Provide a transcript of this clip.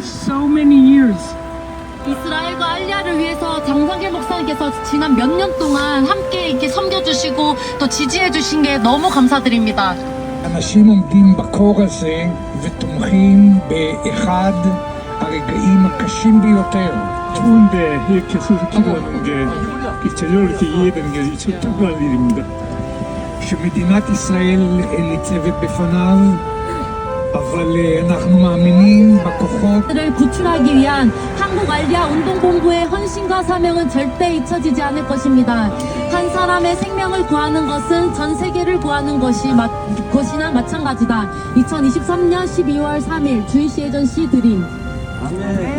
so many years. 이스라엘과 알리아를 위해서 장성길 목사님께서 지난 몇 년 동안 함께 이렇게 섬겨주시고 또 지지해주신 게 너무 감사드립니다. אנשים עומדים בקור הזה ותומכים באחד הרגעים הקשים ביותר. 추운데 이렇게 서서 기도하는 게 전혀 이렇게 이해되는 게 참 특별한 일입니다. שמדינת ישראל ניצבת בפניו, אבל אה, אנחנו מאמינים בכוחות 를 구출하기 위한 한국 알리아 운동본부의 헌신과 사명은 절대 잊혀지지 않을 것입니다. 한 사람의 생명을 구하는 것은 전 세계를 구하는 것이 마, 것이나 마찬가지다. 2023년 12월 3일 주이시 예전 시 드림. 아멘.